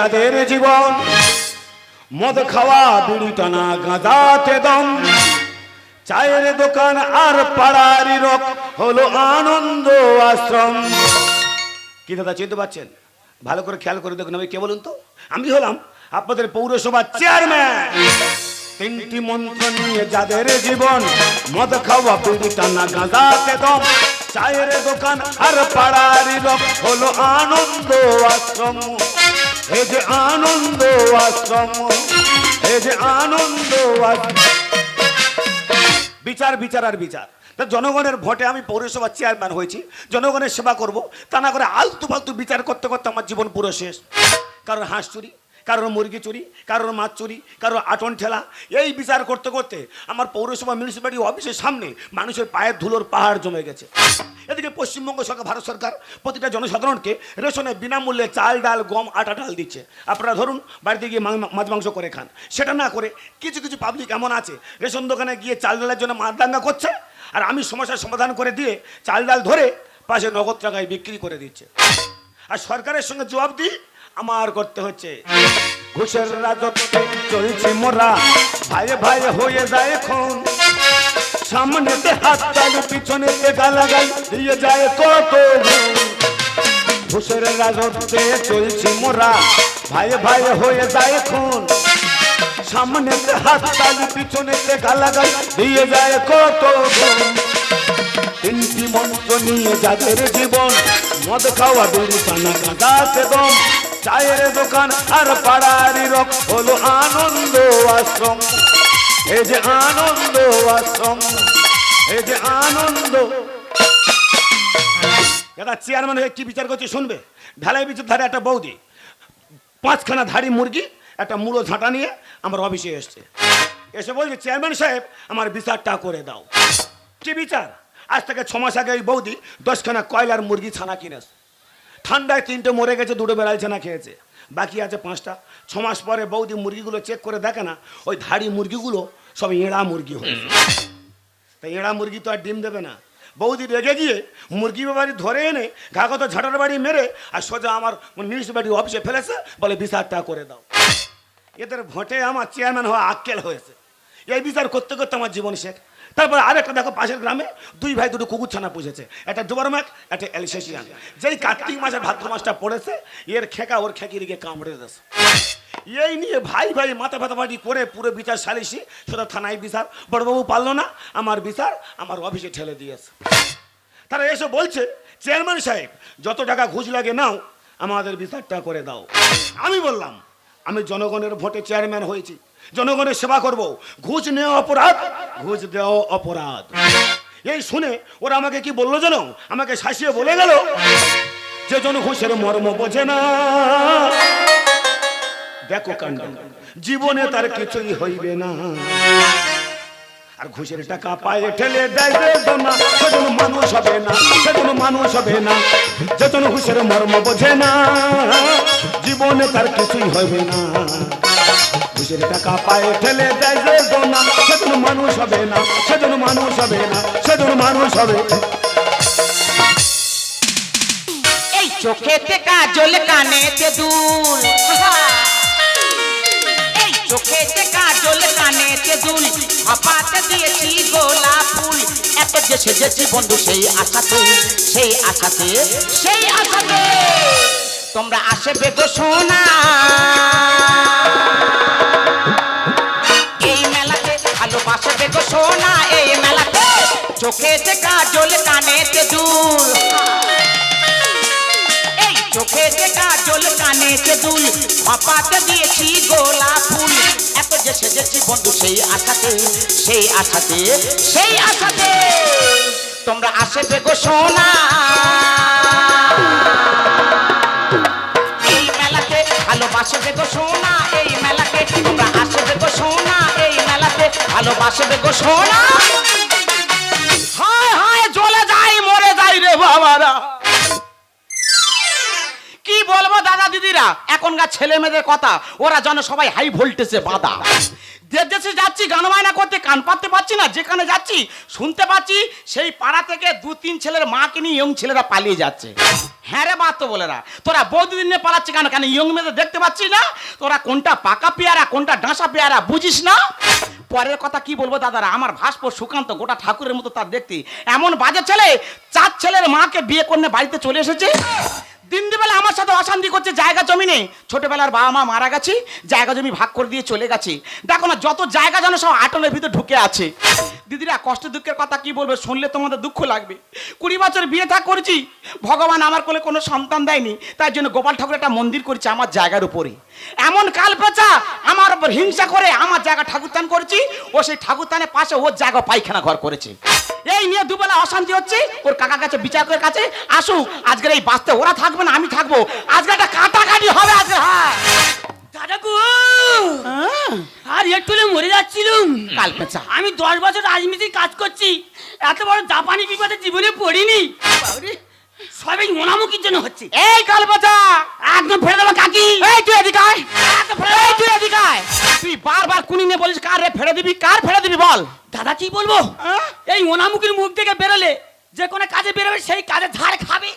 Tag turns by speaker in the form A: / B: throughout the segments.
A: যাদের জীবন, মদ খাওয়া, বিড়ি টানা গাঁদাতে দম চায়ের দোকান আর পাড়ারি রক হলো আনন্দ আশ্রম। কি দাদা, চিনতে পারছেন? ভালো করে খেয়াল করে দেখুন, আমি কে বলুন তো? আমি হলাম আপনাদের পৌরসভার চেয়ারম্যান। তিনটি মন্ত্র নিয়ে যাদের জীবন, মদ খাওয়া, বিড়ি টানা গাঁদাতে দম চায়ের দোকান আর পাড়ারি লোক হলো আনন্দ আশ্রম। এই যে আনন্দ আশ্রম, এই যে আনন্দ আশ্রম। বিচার বিচার আর বিচার। তা জনগণের ভোটে আমি পৌরসভার চেয়ারম্যান হয়েছি, জনগণের সেবা করব। তা না করে আলতু ফালতু বিচার করতে করতে আমার জীবন পুরো শেষ। কারণ হাঁস চুরি কারোর মুরগি চুরি, কারোর মাছ চুরি, কারোর আটন ঠেলা। এই বিচার করতে করতে আমার পৌরসভা মিউনিসিপ্যালিটি অফিসের সামনে মানুষের পায়ের ধুলোর পাহাড় জমে গেছে। এদিকে পশ্চিমবঙ্গ সরকার, ভারত সরকার প্রতিটা জনসাধারণকে রেশনে বিনামূল্যে চাল, ডাল, গম, আটা, ডাল দিচ্ছে। আপনারা ধরুন, বাড়িতে গিয়ে মাছ, মাংস করে খান। সেটা না করে কিছু কিছু পাবলিক এমন আছে, রেশন দোকানে গিয়ে চাল, ডালের জন্য মাছ মারদাঙ্গা করছে আর আমি সমস্যার সমাধান করে দিয়ে চাল, ডাল ধরে পাশে নগদ টাকায় বিক্রি করে দিচ্ছে। আর সরকারের সঙ্গে জবাব দিই আমার করতে হচ্ছে। ঘুষের রাজত্বে চলছে মোরা। ভাই ভাই হয়ে যায় এখন সামনেতে হাত তালু পিছনেতে গালাগাল দিয়ে যায় কত। ঘুষের রাজত্বে চলছে মোরা। ভাই ভাই হয়ে যায় এখন সামনেতে হাত তালু পিছনেতে গালাগাল দিয়ে যায় কত। তিনটি মন্ত্র নিয়ে যাদের জীবন, মদ খাওয়া, বিড়ি টানা গাঁদাতে দম চায়ের দোকান আর পাড়ারি রক, হলো আনন্দ আশ্রম। এই যে আনন্দ আশ্রম এই যে আনন্দ। দাদা চেয়ারম্যান হয়ে কি বিচার করছে শুনবে? ঢালাই বিচার ধারে একটা বৌদি, পাঁচখানা ধাড়ি মুরগি, একটা মুড়ো ঝাঁটা নিয়ে আমার অফিসে এসছে। এসে বলছে চেয়ারম্যান সাহেব, আমার বিচারটা করে দাও। কি বিচার? আজ থেকে ছ মাস আগে এই বৌদি দশখানা কয়লার মুরগি ছানা কিনেছে। ঠান্ডায় তিনটে মরে গেছে, দুটো বেড়াল না খেয়েছে। বাকি আছে পাঁচটা। ছ মাস পরে বৌদি মুরগিগুলো চেক করে দেখে না, ওই ধাড়ি মুরগিগুলো সব এঁড়া মুরগি হয়েছে। তা এঁড়া মুরগি তো আর ডিম দেবে না। বৌদি রেগে গিয়ে মুরগি বাড়ি ধরে এনে ঘাগত ঝাঁটার বাড়ি মেরে আর সোজা আমার মিউনিসিপ্যালিটি অফিসে ফেলেছে, বলে বিচারটা করে দাও। এদের ভোটে আমার চেয়ারম্যান হওয়া আক্কেল হয়েছে। এই বিচার করতে করতে আমার জীবন শেখ তারপর আরেকটা দেখো, পাশের গ্রামে দুই ভাই দুটো কুকুর ছানা পুষেছে। একটা ডোবারম্যাক একটা এলসেশিয়ান। যেই কার্তিক মাসের ভাদ্র মাসটা পড়েছে, এর খেকা ওর খেকির গিয়ে কামড়ে দিয়েছে। এই নিয়ে ভাই ভাই মাথা ফাতাফাটি করে পুরো বিচার সালিশি, সেটা থানায় বিচার, বড়বাবু পারল না, আমার বিচার, আমার অফিসে ঠেলে দিয়েছে। তারা এসে বলছে, চেয়ারম্যান সাহেব, যত টাকা ঘুষ লাগে নাও, আমাদের বিচারটা করে দাও। আমি বললাম, আমি জনগণের ভোটে চেয়ারম্যান হয়েছি জনগণের সেবা করব। ঘুষ নেওয়া অপরাধ, ঘুষ দেওয়া অপরাধ। এই শুনে ওরা আমাকে কি বলল জানো আমাকে শাসিয়ে বলে গেল যে জন ঘুষের মর্ম বোঝে না। দেখো কাণ্ড, জীবনে তার কিছুই হইবে না। আর ঘুষের টাকা পায়ে ঠেলে দেয় মানুষ হবে না, সেজন মানুষ হবে না। ঘুষের মর্ম বোঝে না, জীবনে তার কিছুই হবে না। ঘুষের টাকা পায়ে, ঠেলে দেয় বেদনা সেজন মানুষ হবে না সেজন মানুষ হবে না সেজন মানুষ হবে।
B: এই কাজল দুল। এই কাজল দুল। হাপাতে দিয়েছি গোলাপ ফুল। এত যে সেজেছি বন্ধু, সেই আশাতে সেই আশাতে সেই আশাতে। তোমরা আসবে গো সোনা। এই মেলাতে ভালোবাসবে গো সোনা, এই মেলাতে চোখেতে কাজল কানেতে দুল। এই চোখেতে কাজল কানেতে দুল মাপাতে দিয়েছি গোলাপ ফুল। এত যে সেজেছি বন্ধু, সেই আশাতে সেই আশাতে সেই আশাতে। তোমরা আসবে গো সোনা। ভালোবাসবে দেখো সোনা। হায় হায় চলে যাই, মরে যাই রে বাবারা। কি বলব দাদা দিদিরা? এখনকার ছেলে মেয়েদের কথা, ওরা যেন সবাই হাই ভোল্টেজে বাঁধা। দেশ যাচ্ছি, গান বায়না করতে, কান পাততে পারছি না, যেখানে যাচ্ছি, শুনতে পাচ্ছি, সেই পাড়া থেকে দু, তিন ছেলের মাকে নিয়ে ইয়ং ছেলেরা পালিয়ে যাচ্ছে। হ্যাঁ রে বাত বলেরা তোরা বৌদিন নিয়ে পালাচ্ছি কেন? কেন ইয়ং মেয়েদের দেখতে পাচ্ছি না? তোরা কোনটা পাকা পেয়ারা, কোনটা ডাঁসা পেয়ারা বুঝিস না? পরের কথা কি বলব দাদারা, আমার ভাসপো সুকান্ত গোটা ঠাকুরের মতো তার দেখতে। এমন বাজে ছেলে, চার ছেলের মাকে বিয়ে করলে বাড়িতে চলে এসেছে। দিন দিবেলা আমার সাথে অশান্তি করছে, জায়গা জমি নেই। ছোটবেলার বাবা মা মারা গেছে, জায়গা জমি ভাগ করে দিয়ে চলে গেছে। দেখো না, যত জায়গা যেন সব আটলের ভিতরে ঢুকে আছে। দিদিরা, কষ্ট দুঃখের কথা কি বলবে? শুনলে তোমাদের দুঃখ লাগবে। কুড়ি বছর বিয়ে থাক করেছি, ভগবান আমার কোলে কোনো সন্তান দেয়নি, তাই জন্য গোপাল ঠাকুর একটা মন্দির করেছে আমার জায়গার উপরে। এমন কাল পেঁচা, আমার উপর হিংসা করে আমার জায়গা ঠাকুর তান করেছি, ও সেই ঠাকুর তানের পাশে ওর জায়গা পায়খানা ঘর করেছে। এই নিয়ে দুবেলা অশান্তি হচ্ছে, ওর কাকা কাছে বিচার করে কাছে, আসুক, আজকের এই বাঁচতে ওরা থাকবে। না আমি থাকব। আজকে একটা কাটাকাটি হবে আজকে হ্যাঁ।
C: দাদা গো আর একটু মরে যাচ্ছিলুম।
B: কাল পেঁচা।
C: আমি দশ বছর রাজমিস্ত্রি কাজ করছি এত বড় জাপানি বিপদে জীবনে পড়িনি। সবই মোনামুখির জন্য হচ্ছে।
B: এই কাল পেঁচা।
C: একদম ফেলে দেবো কাকি।
B: এই তুই এদিকে আয়। এই। তুই এদিকে আয়। তুই বারবার কুনি নিয়ে বলিস কার রে ফেলে দিবি কার ফেলে দিবি বল।
C: দাদা কি বলব? এই মোনামুখির মুখ থেকে বেরোলে যে কোনো কাজে বেরোবে সেই কাজে ধার খাবে।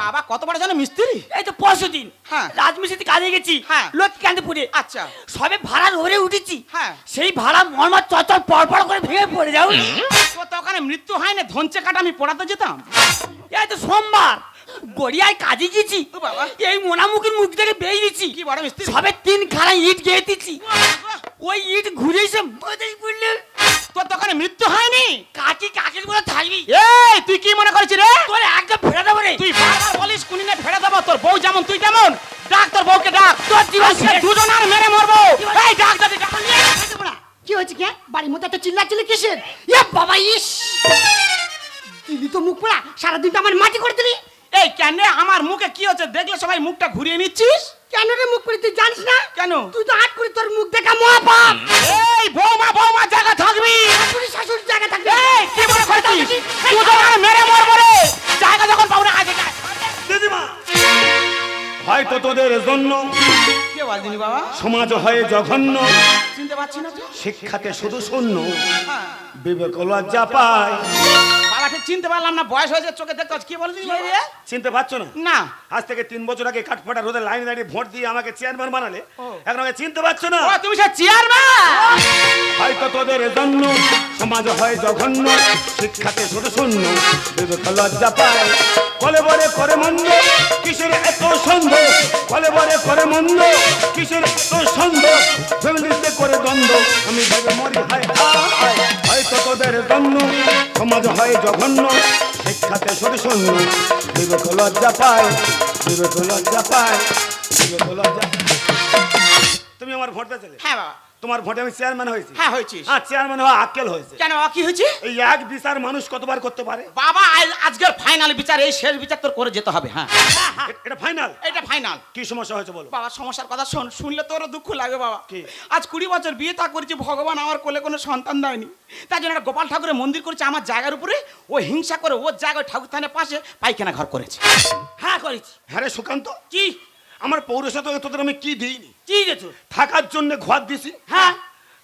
B: বাবা কত বড় জানো মিস্ত্রি।
C: এই তো পরশু দিন
B: হ্যাঁ।
C: রাজমিস্ত্রি কাজে গেছি
B: হ্যাঁ।
C: লক্ষ্মীকান্তপুরে
B: আচ্ছা।
C: সবে ভাড়া ধরে উঠেছি।
B: হ্যাঁ।
C: সেই ভাড়া মর্মার চচর পড় করে ভেঙে পড়ে যাও
B: তো ওখানে মৃত্যু হয় না ধনচে কাটা আমি পড়াতে যেতাম।
C: এই তো সোমবার। গড়িয়ায় কাজে গেছি। এই মোনামুখির মুখ থেকে বেরিয়েছি
B: কি বড় মিস্ত্রি।
C: সবে তিন খানা ইট গেয়ে দিচ্ছি ওই ইট ঘুরে এসে পড়লে
B: তোর তো ওখানে মৃত্যু হয়নি?
C: কাকি কাকের করে থাকবি।
B: এই তুই কি মনে করছিস রে?
C: তোর একদম ফেলে দেবো রে।
B: তুই বারবার বলিস কুনি নিয়ে ফেলে দেবো তোর বউ যেমন তুই তেমন। ডাক তোর বউকে ডাক।
C: তোর জীবন।
B: দুজন আর মেরে মরবো। এই ডাক দাদি ডাক।
D: কি হয়েছে কে? বাড়ির মধ্যে এত চিল্লাচিল্লি কিসের?
C: এ বাবা ইস!
D: দিলি তো মুখ পোড়া সারাদিন তো আমার মাটি করে দিলি।
B: এই কেন আমার মুখে কি হচ্ছে? দেখলে সবাই মুখটা ঘুরিয়ে নিচ্ছিস?
D: কেন রে মুখ করে তুই জানিস না?
B: কেন?
D: তুই তো আট করে তোর মুখ দেখা মহাপাপ।
B: এই বৌমা বৌমা জায়গা থাকবি।
D: শাশুড়ি শাশুড়ি জায়গা থাকবে।
B: এই কি মনে করছিস? দুজন আর মেরে মরবো রে। জায়গা যখন পাবো না আগে যা।
A: দিদিমা। হয়তো তোদের জন্য
B: কে বলদিনি বাবা?
A: সমাজ হয়ে জঘন্য।
B: চিনতে পারছি না তো।
A: শিক্ষাতে শুধু শূন্য।
B: হ্যাঁ।
A: বিবেক লজ্জা পায়।
B: বাবা ঠিক চিনতে পারলাম না বয়স হয়েছে চোখে দেখতে পাচ্ছি। কি বলদিনি বাবা?
A: চিনতে পারছ না?
B: না।
A: আজ থেকে তিন বছর আগে কাঠফাটা রোদে লাইন দাঁড়িয়ে ভোট দিয়ে আমাকে চেয়ারম্যান বানালে। এখন আমাকে চিনতে পারছ না?
B: ও তুমি সে চেয়ারম্যান?
A: হয়তো তোদের জন্য সমাজ হয় জঘন্য শিক্ষাতে শুধু শূন্য বিবেক লজ্জা পায়। বলে বলে করে মন্দ কিসের এত সন্দেহ? বলে বলে করে মন্দ কিসের এত সন্দেহ? ফ্যামিলিতে করে দ্বন্দ্ব আমি ভেবে মরি হায় হায়। হয়তো তোদের জন্য সমাজ হয় জঘন্য, শিক্ষাতে শুধু শূন্য বিবেক লজ্জা পায়, বিবেক লজ্জা পায়, বিবেক লজ্জা তুমি আমার ভোট চলে
B: হ্যাঁ বাবা।
A: তোমার ভোটে আমি চেয়ারম্যান হয়েছি।
B: হ্যাঁ হয়েছি
A: হ্যাঁ চেয়ারম্যান হওয়া আক্কেল হয়েছে।
B: কেন কি হয়েছে?
A: এই এক বিচার মানুষ কতবার করতে পারে?
B: বাবা আজ- আজকের ফাইনাল বিচার এই শেষ বিচার তোর করে যেতে হবে হ্যাঁ।
A: এ- এটা ফাইনাল
B: এটা ফাইনাল
A: কি সমস্যা হয়েছে বলো?
B: বাবা সমস্যার কথা শোন শুনলে তোরও দুঃখ লাগে বাবা।
A: কি?
B: আজ কুড়ি বছর বিয়ে তা করেছি ভগবান আমার কোলে কোনো সন্তান দেয়নি। তার জন্য গোপাল ঠাকুরের মন্দির করেছে আমার জায়গার উপরে। ও হিংসা করে ওর জায়গায় ঠাকুর থানের পাশে পায়খানা ঘর করেছে।
C: হ্যাঁ করেছি।
A: হ্যাঁ রে সুকান্ত।
C: কি?
A: আমার পৌরসভা তোদের আমি কি দিইনি?
C: কি গেছো
A: থাকার জন্য ঘর দিছি।
C: হ্যাঁ।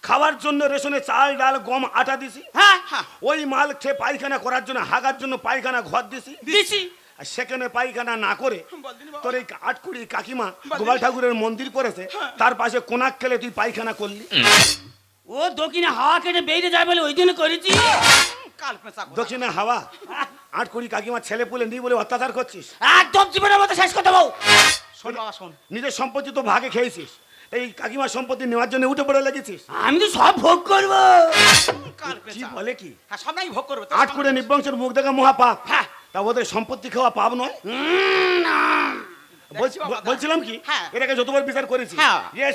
A: খাওয়ার জন্য রেশনে চাল ডাল গম আটা দিছি।
C: হ্যাঁ।
B: হ্যাঁ।
A: ওই মাল খেয়ে পায়খানা করার জন্য হাগার জন্য পায়খানা ঘর দিছি।
C: দিছি।
A: আর সেখানে পায়খানা না করে তোর এই আটকুড়ি কাকিমা গোপাল ঠাকুরের মন্দির করেছে তার পাশে কোনাক খেলে তুই পায়খানা করলি।
C: ও দক্ষিণে হাওয়া কেটে বেরিয়ে যায় বলে ওই জন্য করেছি।
B: কথা।
A: দক্ষিণে হাওয়া আটকুড়ি কাকিমা ছেলে পুলে নিয়ে বলে অত্যাচার করছিস?
C: একদম জীবনের মতো শেষ করতে বউ।
A: নিজের সম্পত্তি তো ভাগে খেয়েছিস। এই কাকিমার সম্পত্তি নেওয়ার জন্য উঠে পড়ে লেগেছিস।
C: আমি তো সব ভোগ করব।
A: কি বলে কি?
B: হ্যাঁ সব নাই ভোগ করবে
A: আট করে নিবংশের মুখ দেখা মহাপাপ।
C: হ্যাঁ।
A: তা ওদের সম্পত্তি খাওয়া পাপ নয়? বলছিলাম কি?
B: হ্যাঁ।
A: এটাকে যতবার বিচার করেছি।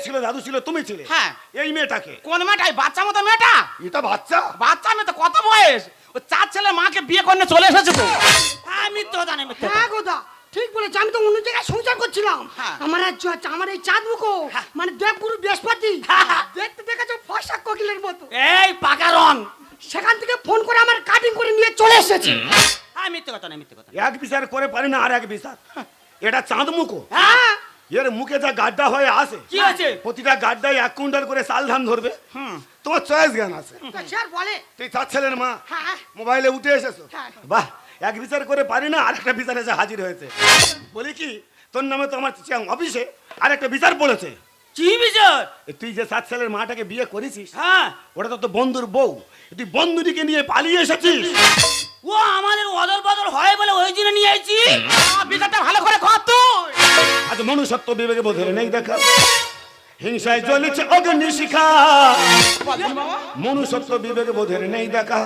A: ছিল দাদু ছিল তুমি ছিলে।
B: হ্যাঁ।
A: এই মেয়েটাকে।
B: কোন মেয়েটাই বাচ্চা মতো মেয়েটা?
A: এটা বাচ্চা?
B: বাচ্চা মেয়ে তো কত বয়স? ও চার ছেলে মাকে বিয়ে করে চলে এসেছে তো।
C: আমি তো জানি
D: হ্যাঁ গোদা ঠিক বলেছে আমি তো অন্য জায়গায় সংসার করছিলাম।
B: হ্যাঁ।
D: আমার আর আমার এই চাঁদ মুখো মানে দেবগুরু বৃহস্পতি।
C: হ্যাঁ।
D: দেখতে দেখেছ ফসা কোকিলের মতো।
C: এই পাকা রং।
D: সেখান থেকে ফোন করে আমার কাটিং করে নিয়ে চলে এসেছে।
C: হ্যাঁ মিথ্যে কথা না মিথ্যে কথা
A: এক বিচার করে পারি না আর এক বিচার। এটা চাঁদ মুখো
C: হ্যাঁ।
A: এর মুখে যা গাড্ডা হয়ে আসে।
C: কি আছে
A: প্রতিটা গাড্ডায় এক কুইন্টাল করে চাল ধান ধরবে।
B: হুম।
A: তোমার চয়েস জ্ঞান আছে।
D: বলে।
A: তুই চার ছেলের মা।
D: হ্যাঁ।
A: মোবাইলে উঠে এসেছ।
D: হ্যাঁ।
A: বাহ। এক বিচার করে পারি না আরেকটা বিচার এসে হাজির হয়েছে। বলি কি তোর নামে তো আমার অফিসে আরেকটা বিচার পড়েছে।
C: কি বিচার?
A: তুই যে সাত ছেলের মাটাকে বিয়ে করেছিস
C: হ্যাঁ।
A: ওটা তো বন্ধুর বউ। তুই বন্ধুটিকে নিয়ে পালিয়ে এসেছিস।
C: ও আমাদের অদল বদল হয় বলে ওই জন্য নিয়ে আইছি।
B: বিচারটা ভালো করে কর তুই
A: আজ মনুষ্যত্ব বিবেকে বোধের নেই দেখা। হিংসায় জ্বলেছে অগ্নি শিখা। মনুষ্যত্ব বিবেকে বোধের নেই দেখা।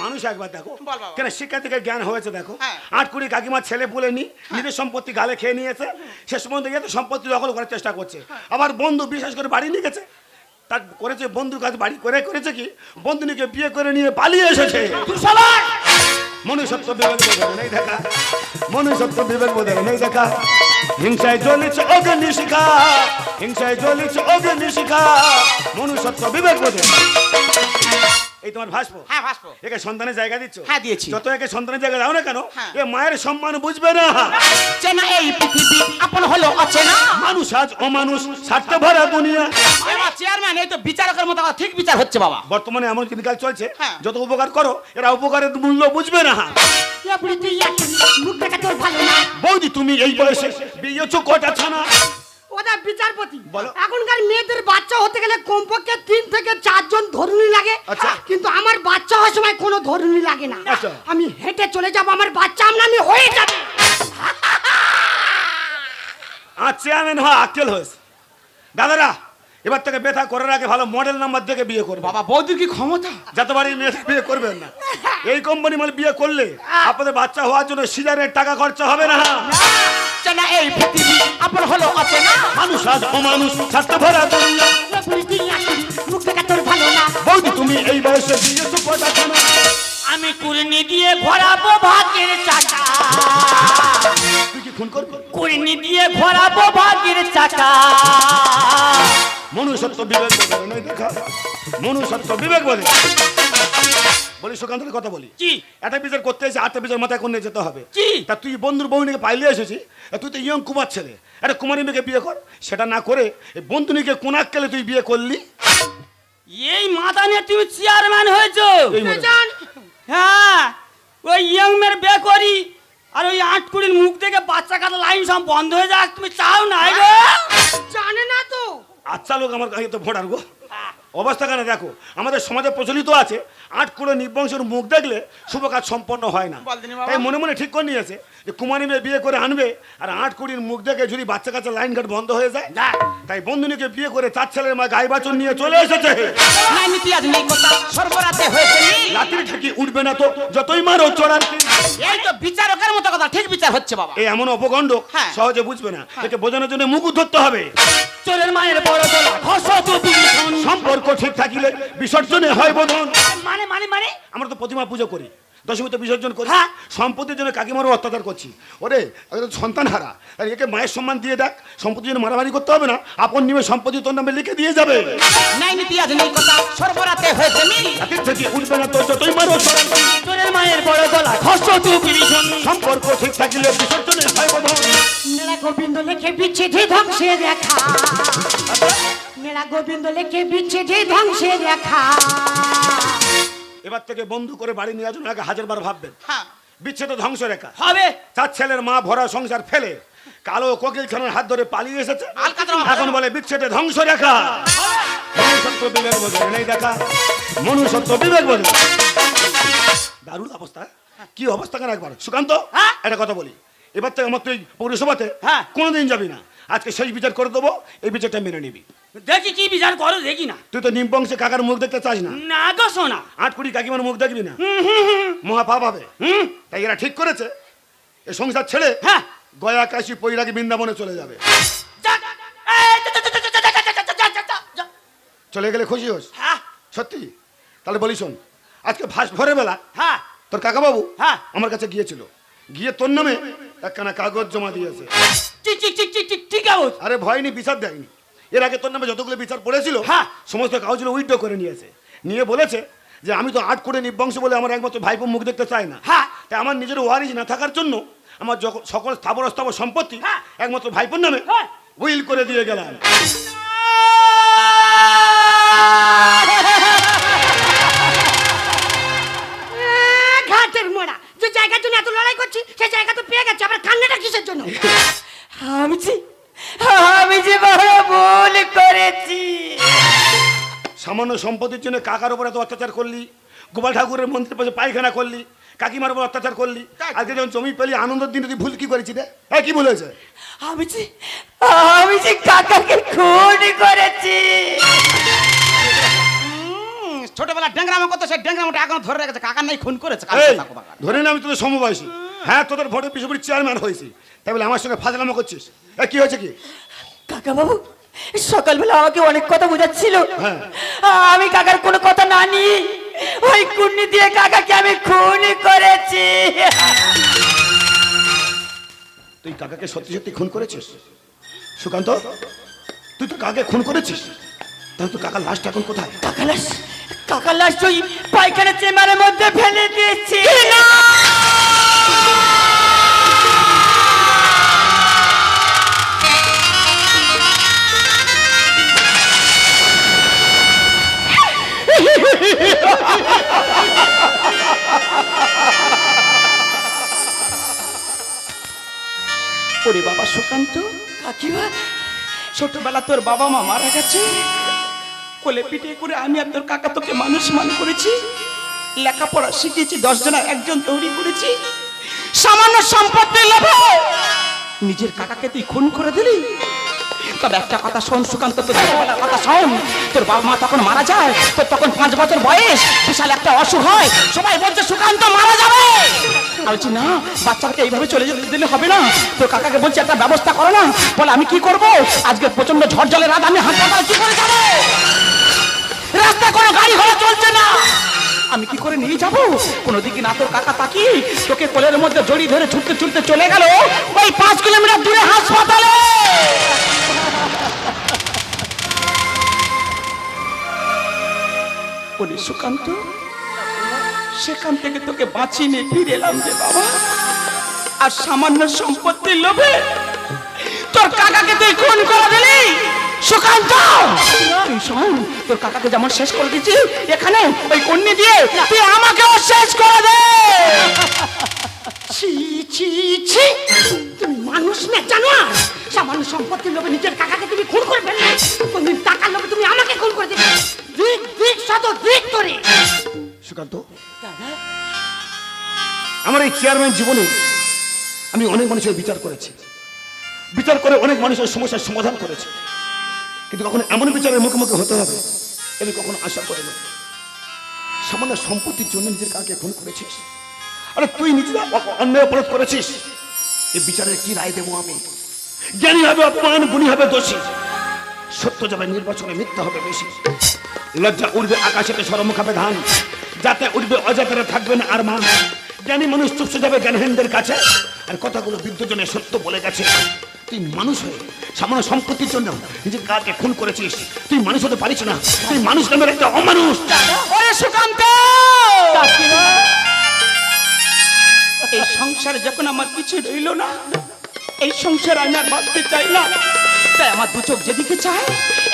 A: মানুষ একবার দেখো কেন শিক্ষা থেকে জ্ঞান হয়েছে দেখো?
B: হ্যাঁ।
A: আট কুড়ি কাকিমার ছেলে বলে নি নিজের সম্পত্তি গালে খেয়ে নিয়েছে শেষ পর্যন্ত গিয়ে তো সম্পত্তি দখল করার চেষ্টা করছে। আবার বন্ধু বিশেষ করে বাড়ি নিয়ে গেছে। তার করেছে বন্ধুর কাছে বাড়ি করে করেছে কি? বন্ধুনিকে বিয়ে করে নিয়ে পালিয়ে এসেছে। মনুষ্যত্ব বিবেক বোধের নেই দেখা। মনুষ্যত্ব বিবেক বোধের নেই দেখা। হিংসায় জ্বলিছে অগ্নিশিখা। হিংসায় জ্বলিছে অগ্নিশিখা। মনুষ্যত্ব বিবেক বোঝে এই তোমার ভাসব?
B: হ্যাঁ ভাসবো।
A: একে সন্তানের জায়গা দিচ্ছ?
B: হ্যাঁ, দিয়েছি।
A: যত একে সন্তানের জায়গা দাও না কেন
B: হ্যাঁ।
A: এ মায়ের সম্মান বুঝবে না।
B: চেনা এই পৃথিবী আপন হলো অচেনা।
A: মানুষ আজ অমানুষ স্বার্থ ভরা দুনিয়া।
B: এবার চেয়ারম্যান এই তো বিচারকের মতো ঠিক বিচার হচ্ছে বাবা।
A: বর্তমানে এমন দিনকাল চলছে
B: হ্যাঁ।
A: যত উপকার করো এরা উপকারের মূল্য বুঝবে না। বৌদি তুমি এই বয়সে বিয়েছো কটা ছানা?
D: ওটা বিচারপতি।
A: বলো।
D: এখনকার মেয়েদের বাচ্চা হতে গেলে কমপক্ষে তিন থেকে চারজন ধরুনি লাগে।
A: আচ্ছা।
D: কিন্তু আমার বাচ্চা হওয়ার সময় কোনো ধরুনি লাগে না।
A: আচ্ছা।
D: আমি হেঁটে চলে যাব আমার বাচ্চা আমি হয়ে যাবে।
A: আর চেয়ারম্যান হওয়া আক্কেল হয়েছে। দাদারা এবার থেকে ব্যথা করার আগে ভালো মডেল নাম্বার দেখে বিয়ে করবে।
B: বাবা বৌদির কি ক্ষমতা?
A: যত বাড়ি মেয়ে বিয়ে করবেন না। এই কোম্পানি মানে বিয়ে করলে আপনাদের বাচ্চা হওয়ার জন্য সিজারের টাকা খরচা হবে না।
B: চেনা এই পৃথিবী? আপন হলো অচেনা
A: মানুষ আজ অমানুষ স্বাস্থ্য ভরা দুনিয়া।
D: মুখ দেখা তোর ভালো না।
A: বৌদি তুমি এই বয়সে বিয়েছো কটা ছানা
C: আমি কুড়নি দিয়ে ঘোরাবো ভাগের চাকা
A: তুই কি খুন করবি?
C: কুড়নি দিয়ে ঘোরাবো ভাগের চাকা
A: মনুষ্যত্ব বিবেক নয় দেখা। মনুষ্যত্ব বিবেক বোধে বলি কথা বলি।
C: কি?
A: একটা বিচার করতে এসে আটটা বিচার মাথায় করে যেতে হবে।
C: কি?
A: তা তুই বন্ধুর বউনিকে পাইলে এসেছি তুই তো ইয়ং কুমার ছেলে। একটা কুমারী মেয়েকে বিয়ে কর সেটা না করে এই বন্ধুনিকে কোনাক কেলে তুই বিয়ে করলি।
C: এই মাথা নিয়ে তুমি চেয়ারম্যান হয়েছো।
A: এই হয়।
D: জান
C: হ্যাঁ ওই ইয়ং মেয়ের বে করি আর ওই আট কুড়ির মুখ থেকে বাচ্চা কাটা লাইন সব বন্ধ হয়ে যাক তুমি চাও না
D: জানে না তো।
A: আচ্ছা লোক আমার কাছে তো ভোটার গো। অবস্থা কেন দেখো আমাদের সমাজে প্রচলিত আছে আট কুড়ো নিবংশের মুখ দেখলে শুভ কাজ সম্পন্ন হয় না। তাই মনে মনে ঠিক করে নিয়েছে যে কুমারী মেয়ে বিয়ে করে আনবে আর আট কুড়ির মুখ দেখে যদি বাচ্চা কাছে লাইন ঘাট বন্ধ হয়ে যায় তাই বন্ধুনিকে বিয়ে করে চার ছেলের মা গাই বাচন নিয়ে চলে এসেছে।
B: নাই নীতি আজ নেই কথা সর্বরাতে হয়েছে নি।
A: রাত্রি থেকে উঠবে না তো যতই মারো চড়ার
B: এই তো বিচারকের মতো কথা ঠিক বিচার হচ্ছে বাবা।
A: এই এমন অপগণ্ড
B: হ্যাঁ।
A: সহজে বুঝবে না। একে বোঝানোর জন্য মুখ ধরতে হবে।
C: চোরের মায়ের বড় তোলা হস তো তুমি
A: সম্পর্ক ঠিক থাকিলে বিসর্জনে হয় বোধন।
C: মানে মানে মানে?
A: আমরা তো প্রতিমা পুজো করি। দশমীতে বিসর্জন করি।
C: হ্যাঁ।
A: সম্পত্তির জন্য কাকিমারও অত্যাচার করছি। ওরে সন্তান হারা আর একে মায়ের সম্মান দিয়ে দেখ সম্পত্তির জন্য মারামারি করতে হবে না। আপন নিমে সম্পত্তি তোর নামে লিখে দিয়ে যাবে।
B: নাই নীতি আজ নেই কথা। সর্বরাতে হয়েছে নি।
A: থেকে উঠবে না তো যতই মারো চড়ার
C: মায়ের বড় গলা। ঘষ তো বিভীষণ।
A: সম্পর্ক ঠিক থাকিলে বিসর্জনে হয় বোধন
D: মেলা গোবিন্দ লেখে বিচ্ছেদে ধ্বংসে দেখা মেলা গোবিন্দ লেখে বিচ্ছেদে ধ্বংসে দেখা
A: এবার থেকে বন্ধু করে বাড়ি নিয়ে আসুন আগে হাজার বার ভাববেন।
B: হ্যাঁ।
A: বিচ্ছেদ ধ্বংস রেখা
C: হবে।
A: চার ছেলের মা ভরা সংসার ফেলে কালো কোকিল খানের হাত ধরে পালিয়ে এসেছে। এখন বলে বিচ্ছেদে ধ্বংস রেখা মনুষ্যত্ব বিবেক বোধে নেই দেখা। মনুষ্যত্ব বিবেক বোধে দারুণ অবস্থা। কি অবস্থা কেন একবার? সুকান্ত
C: হ্যাঁ?
A: একটা কথা বলি। এবার থেকে আমার তুই পৌরসভাতে
C: হ্যাঁ।
A: কোনোদিন যাবি না। আজকে শেষ বিচার করে দেবো এই বিচারটা মেনে নিবি।
C: দেখি কি বিচার করো দেখি না
A: তুই তো নিমবংশে কাকার মুখ দেখতে চাস না
C: না গো সোনা
A: আট কাকিমার মুখ দেখবি না মহা পাপ হবে তাই এরা ঠিক করেছে এ সংসার ছেড়ে
C: হ্যাঁ
A: গয়া কাশি পৈরাকে বৃন্দাবনে চলে যাবে চলে গেলে খুশি হোস সত্যি তাহলে বলি শোন আজকে ভাস ভরে বেলা
C: হ্যাঁ
A: তোর কাকা বাবু
C: হ্যাঁ
A: আমার কাছে গিয়েছিল গিয়ে তোর নামে একখানা কাগজ জমা দিয়েছে আরে ভয় নি বিচার দেয়নি এর আগে তোর নামে যতগুলো বিচার পড়েছিল
C: হ্যাঁ।
A: সমস্ত কাগজগুলো উইথড্র করে নিয়েছে নিয়ে বলেছে যে আমি তো আট করে নিবংশ বলে আমার একমাত্র ভাইপো মুখ দেখতে চাই না
C: হ্যাঁ।
A: তাই আমার নিজের ওয়ারিজ না থাকার জন্য আমার সকল স্থাবর স্থাবর সম্পত্তি
C: হ্যাঁ।
A: একমাত্র ভাইপোর নামে
C: হ্যাঁ।
A: উইল করে দিয়ে গেলাম সামান্য সম্পত্তির জন্য কাকার উপর এত অত্যাচার করলি? গোপাল ঠাকুরের মন্দিরের পাশে পায়খানা করলি? কাকিমার উপর অত্যাচার করলি? আজকে যখন জমি পেলি আনন্দের দিনে তুই ভুল কি করেছি রে? হ্যাঁ কি ভুল হয়েছে?
C: আমি যে আমি যে কাকাকে খুন করেছি।
B: হুম, ছোটবেলা ড্যাংরামো কত সেই ড্যাংরামোটা এখন ধরে রেখেছে। কাকা নাই খুন করেছে।
A: ধরে নে আমি তোদের সমবয়সী। হ্যাঁ তোদের ভোটে পিছু পিছু চেয়ারম্যান হয়েছি। তাই বলে আমার সঙ্গে ফাজলামো করছিস? এ কি হয়েছে কি?
C: কাকা বাবু সকালবেলা আমাকে অনেক কথা বোঝাচ্ছিল।
A: হ্যাঁ।
C: আমি কাকার কোনো কথা না নি ওই কুর্নি দিয়ে কাকাকে আমি খুন করেছি।
A: তুই কাকাকে সত্যি সত্যি খুন করেছিস? সুকান্ত তুই তো কাকে খুন করেছিস। তাহলে তো কাকার লাশটা এখন কোথায়?
C: কাকা লাশ কাকার লাশ ওই পায়খানা চেম্বারের মধ্যে ফেলে দিয়েছি।
B: ওরে
C: কাকিমা
B: ছোটবেলা তোর বাবা মা মারা গেছে। কোলে পিটিয়ে করে আমি আর তোর কাকা তোকে মানুষ মান করেছি। লেখাপড়া শিখিয়েছি দশ জনের একজন তৈরি করেছি। সামান্য সম্পত্তির লোভে। নিজের কাকাকে তুই খুন করে দিলি? তবে একটা কথা শোন সুকান্ত, তোর ছোটবেলার কথা শোন। তোর বাবা মা তখন মারা যায়, তোর তখন পাঁচ বছর বয়স, বিশাল একটা অসুখ হয়। সবাই বলছে, সুকান্ত মারা যাবে। বলছি, না বাচ্চাকে এইভাবে চলে যেতে দিলে হবে না। তোর কাকাকে বলছি, একটা ব্যবস্থা করো না। বলে, আমি কি করব? আজকে প্রচণ্ড ঝড় জলের রাত, আমি হাসপাতাল কি করে যাব? রাস্তা কোনো গাড়ি ঘোড়া চলছে না। আমি কি করে নিয়ে যাব? কোনো দিকে না তোর কাকা তাকি তোকে কোলের মধ্যে জড়ি ধরে ছুটতে ছুটতে চলে গেল ওই পাঁচ কিলোমিটার দূরে হাসপাতালে। বলি, সুকান্ত, সেখান থেকে তোকে বাঁচিয়ে নিয়ে ফিরে এলাম যে বাবা। আর সামান্য সম্পত্তির লোভে তোর কাকাকে তুই খুন করে দিলি, সুকান্ত। তুই শোন, তোর কাকাকে যেমন শেষ করে দিচ্ছি এখানে ওই কন্যা দিয়ে তুই আমাকেও শেষ করে দে।
A: আমার এই চেয়ারম্যান জীবনে আমি অনেক মানুষের বিচার করেছি। বিচার করে অনেক মানুষের সমস্যার সমাধান করেছি। কিন্তু কখনো এমন বিচারের মুখোমুখি হতে হবে আমি কখনো আশা করিনি। সামান্য সম্পত্তির জন্য নিজের কাকে খুন করেছিস। আরে তুই নিজে অ- অন্যায় অপরাধ করেছিস। এই বিচারের কি রায় দেবো আমি? জ্ঞানী হবে, অপমান, গুণী হবে, দোষী। সত্য যাবে নির্বাচনে মিথ্যা হবে বেশি লজ্জা উঠবে আকাশেতে সরমুখ হবে ধান। যাতে উঠবে অজাতারা থাকবে না আর মান জ্ঞানী মানুষ চুপসে যাবে জ্ঞানহীনদের কাছে। আর কথাগুলো বিদ্যুজনে সত্য বলে গেছে। তুই মানুষ হয়ে সামান্য সম্পত্তির জন্য নিজের কাকে খুন করেছিস। তুই মানুষ হতে পারিস না। তুই মানুষ নামের একটা অমানুষ।
B: সুকান্ত! এই সংসারে যখন আমার কিছু রইল না এই সংসার আমি আর বাঁচতে চাই না। তাই আমার দু চোখ যেদিকে চায়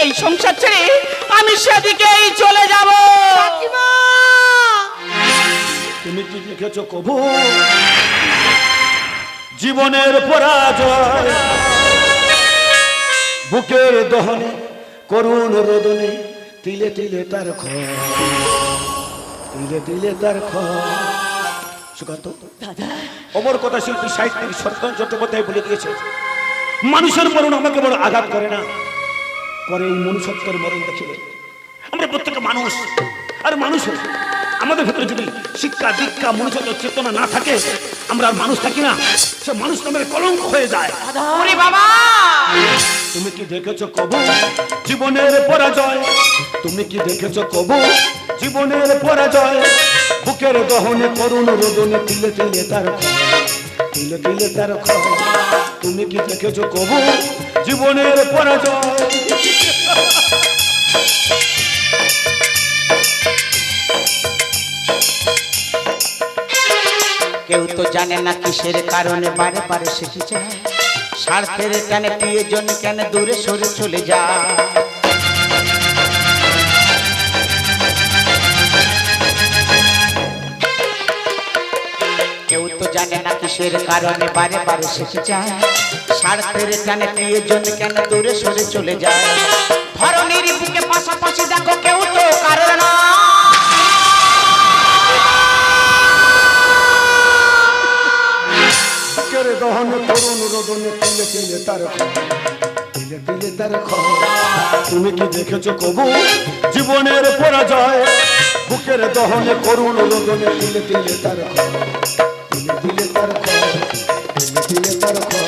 B: এই সংসার ছেড়ে আমি সেদিকেই চলে যাব।
A: তুমি কি লিখেছ কবু? জীবনের পরাজয়। বুকের দহনে করুণ রোদনে তিলে তিলে তার খয়। তিলে তিলে তার খয়। সুকান্ত। অমর কথা শিল্পী সাহিত্যিক সরকার চট্টোপাধ্যায় বলে দিয়েছে মানুষের মরণ আমাকে বড় আঘাত করে না। করে এই মনুষ্যত্বের মরণ দেখিলে। আমরা প্রত্যেকটা মানুষ আর মানুষ। আমাদের ভেতরে যদি শিক্ষা দীক্ষা মনুষ্যত্ব চেতনা না থাকে আমরা আর মানুষ থাকি না। সে মানুষ নামের কলঙ্ক হয়ে যায়।
B: বাবা।
A: তুমি কি দেখেছ কবু? জীবনের পরাজয়। তুমি কি দেখেছ কবু? জীবনের পরাজয়। বুকের দহনে করুণ রোদনে তিলে তিলে তার। তিলে তিলে তার তুমি কি দেখেছ কবু? জীবনের পরাজয়।
B: কেউ তো জানে না কিসের কারণে বারে বারে শিখে যায় স্বার্থের টানে প্রিয়জন কেন দূরে সরে চলে যায়? কেউ তো জানে না কিসের কারণে বারে বারে শেখে যায় স্বার্থের টানে প্রিয়জন কেন দূরে সরে চলে যায়? ধরনের বুকে পাশাপাশি দেখো কেউ তো কারণ না
A: কেরে দহন তরুণ রোদনে তিলে তিলে তার। তিলে তিলে তার।
E: তুমি কি দেখেছ কবু জীবনের পরাজয়
A: বুকের দহনে করুন রোদনে তিলে তিলে তার। তিলে তিলে তার। তিলে তিলে তার।